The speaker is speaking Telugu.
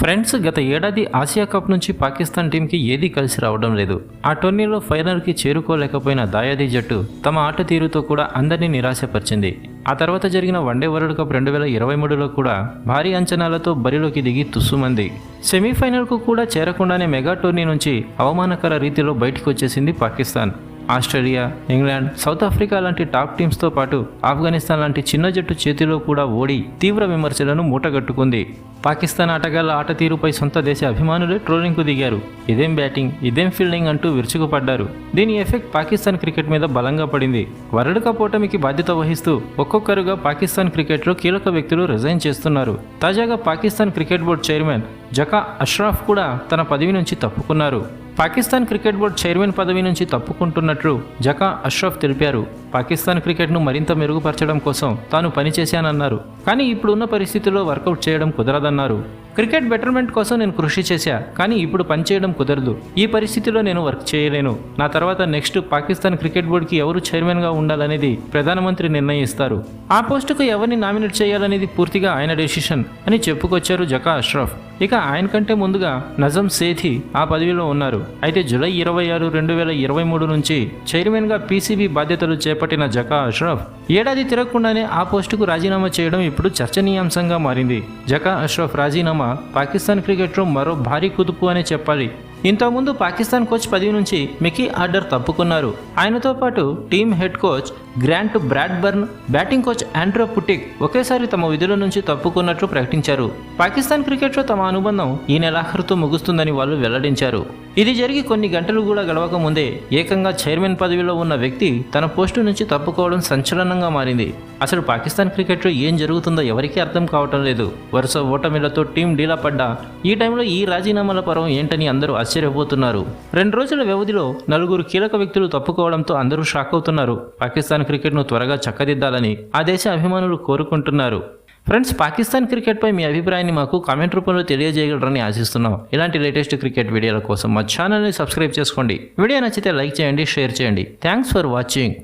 ఫ్రెండ్స్ గత ఏడాది ఆసియా కప్ నుంచి పాకిస్తాన్ టీంకి ఏదీ కలిసి రావడం లేదు. ఆ టోర్నీలో ఫైనల్కి చేరుకోలేకపోయిన దాయాది జట్టు తమ ఆట తీరుతో కూడా అందరినీ నిరాశపరిచింది. ఆ తర్వాత జరిగిన వన్డే వరల్డ్ కప్ రెండు వేల ఇరవై మూడులో కూడా భారీ అంచనాలతో బరిలోకి దిగి తుస్సుమంది. సెమీఫైనల్కు కూడా చేరకుండానే మెగా టోర్నీ నుంచి అవమానకర రీతిలో బయటకు వచ్చేసింది Pakistan. Australia England South Africa లాంటి టాప్ టీమ్స్తో పాటు ఆఫ్ఘనిస్తాన్ లాంటి చిన్న జట్టు చేతిలో కూడా ఓడి తీవ్ర విమర్శలను మూటగట్టుకుంది. పాకిస్తాన్ ఆటగాళ్ళ ఆట తీరుపై సొంత దేశ అభిమానులే ట్రోలింగ్కు దిగారు. ఇదేం బ్యాటింగ్ ఇదేం ఫీల్డింగ్ అంటూ విరుచుకుపడ్డారు. దీని ఎఫెక్ట్ పాకిస్తాన్ క్రికెట్ మీద బలంగా పడింది. వరల్డ్ కప్ ఓటమికి బాధ్యత వహిస్తూ ఒక్కొక్కరుగా పాకిస్తాన్ క్రికెట్లో కీలక వ్యక్తులు రిజైన్ చేస్తున్నారు. తాజాగా Pakistan cricket board chairman Zaka Ashraf కూడా తన పదవి నుంచి తప్పుకున్నారు. పాకిస్తాన్ క్రికెట్ బోర్డు చైర్మన్ పదవి నుంచి తప్పుకుంటున్నట్లు జకా అష్రఫ్ తెలిపారు. పాకిస్తాన్ క్రికెట్ను మరింత మెరుగుపరచడం కోసం తాను పనిచేశానన్నారు. కానీ ఇప్పుడున్న పరిస్థితుల్లో వర్కౌట్ చేయడం కుదరదన్నారు క్రికెట్ బెటర్మెంట్ కోసం నేను కృషి చేశా కానీ ఇప్పుడు పనిచేయడం కుదరదు. ఈ పరిస్థితిలో నేను వర్క్ చేయలేను. నా తర్వాత నెక్స్ట్ పాకిస్తాన్ క్రికెట్ బోర్డుకి ఎవరు చైర్మన్గా ఉండాలనేది ప్రధానమంత్రి నిర్ణయిస్తారు. ఆ పోస్టుకు ఎవరిని నామినేట్ చేయాలనేది పూర్తిగా ఆయన డెసిషన్ అని చెప్పుకొచ్చారు జకా అష్రఫ్. ఇక ఆయన కంటే ముందుగా నజం సేథి ఆ పదవిలో ఉన్నారు. అయితే జూలై ఇరవై ఆరు రెండు వేల ఇరవై మూడు నుంచి చైర్మన్గా పీసీబీ బాధ్యతలు చేపట్టిన జకా అష్రఫ్ ఏడాది తిరగకుండానే ఆ పోస్టుకు రాజీనామా చేయడం ఇప్పుడు చర్చనీయాంశంగా మారింది. జకా అష్రఫ్ రాజీనామా పాకిస్తాన్ క్రికెట్లో మరో భారీ కుదుపు అనే చెప్పాలి. ఇంతకుముందు పాకిస్తాన్ కోచ్ పదవి నుంచి మికీ ఆర్డర్ తప్పుకున్నారు. ఆయనతో పాటు team head coach Grant Bradburn batting coach Andrew Puttick ఒకేసారి తమ విధుల నుంచి తప్పుకున్నట్లు ప్రకటించారు. పాకిస్తాన్ క్రికెట్లో తమ అనుబంధం ఈ నెలాఖరుతో ముగుస్తుందని వాళ్ళు వెల్లడించారు. ఇది జరిగి కొన్ని గంటలు కూడా గడవక ముందే ఏకంగా చైర్మన్ పదవిలో ఉన్న వ్యక్తి తన పోస్టు నుంచి తప్పుకోవడం సంచలనంగా మారింది. అసలు పాకిస్తాన్ క్రికెట్లో ఏం జరుగుతుందో ఎవరికీ అర్థం కావటం లేదు. వరుస ఓటమిలతో టీం డీలా పడ్డా ఈ టైంలో ఈ రాజీనామాల పరం ఏంటని అందరూ ఆశ్చర్యపోతున్నారు. రెండు రోజుల వ్యవధిలో నలుగురు కీలక వ్యక్తులు తప్పుకోవడంతో అందరూ షాక్ అవుతున్నారు. పాకిస్తాన్ పాకిస్తాన్ క్రికెట్ను త్వరగా చక్కదిద్దాలని ఆ దేశ అభిమానులు కోరుకుంటున్నారు. ఫ్రెండ్స్ పాకిస్తాన్ క్రికెట్పై మీ అభిప్రాయాన్ని మాకు కామెంట్ రూపంలో తెలియజేయగలరని ఆశిస్తున్నాం. ఇలాంటి లేటెస్ట్ క్రికెట్ వీడియోల కోసం మా ఛానల్ని సబ్స్క్రైబ్ చేసుకోండి. వీడియో నచ్చితే లైక్ చేయండి షేర్ చేయండి. Thanks for watching.